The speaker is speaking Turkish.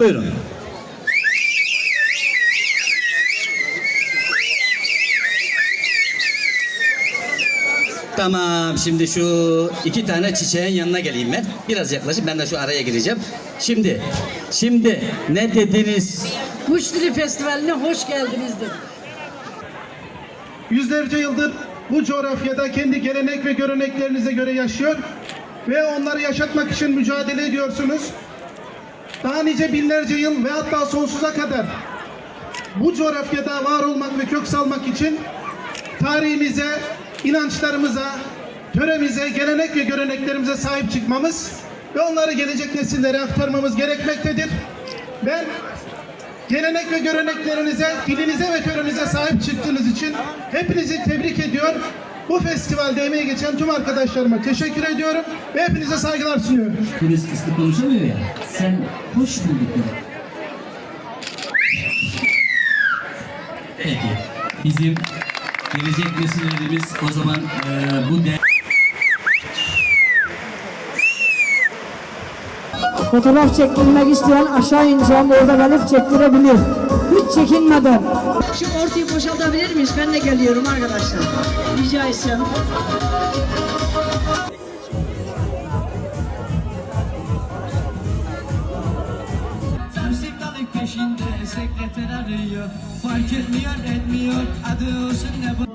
Buyurun. Tamam şimdi şu iki tane çiçeğin yanına geleyim ben. Biraz yaklaşıp ben de şu araya gireceğim. Şimdi, şimdi ne dediniz? Kuş Dili Festivali'ne hoş geldiniz dedim. Yüzlerce yıldır bu coğrafyada kendi gelenek ve göreneklerinize göre yaşıyor ve onları yaşatmak için mücadele ediyorsunuz. Daha nice binlerce yıl ve hatta sonsuza kadar bu coğrafyada var olmak ve kök salmak için tarihimize, inançlarımıza, töremize, gelenek ve göreneklerimize sahip çıkmamız ve onları gelecek nesillere aktarmamız gerekmektedir. Ben gelenek ve göreneklerinize, dilinize ve törenize sahip çıktığınız için hepinizi tebrik ediyor. Bu festivalde emeği geçen tüm arkadaşlarıma teşekkür ediyorum ve hepinize saygılar sunuyorum. Deniz ıslık konuşamıyor ya. Sen hoş bulduk de. Peki. Bizim gelecek nesillerimiz o zaman eee, bu de Fotoğraf çektirmek isteyen aşağı ineceğim orada gelip çektirebilir. Hiç çekinmeden. Şu ortayı boşaltabilir miyiz? Ben de geliyorum arkadaşlar. Rica etsem. Peşinde sekreter arıyor Fark etmiyor etmiyor adı olsun ne bu